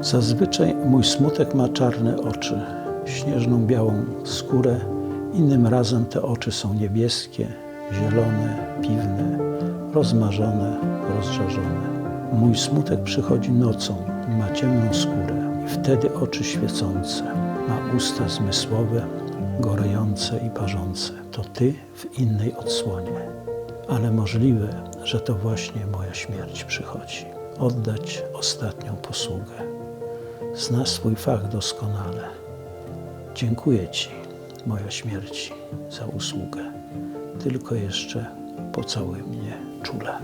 Zazwyczaj mój smutek ma czarne oczy, śnieżną białą skórę. Innym razem te oczy są niebieskie, zielone, piwne, rozmarzone, rozżarzone. Mój smutek przychodzi nocą ma ciemną skórę i wtedy oczy świecące. Ma usta zmysłowe, gorejące i parzące. To ty w innej odsłonie. Ale możliwe, że to właśnie moja śmierć przychodzi. Oddać ostatnią posługę. Zna swój fach doskonale. Dziękuję Ci, moja śmierci, za usługę. Tylko jeszcze pocałuj mnie czule.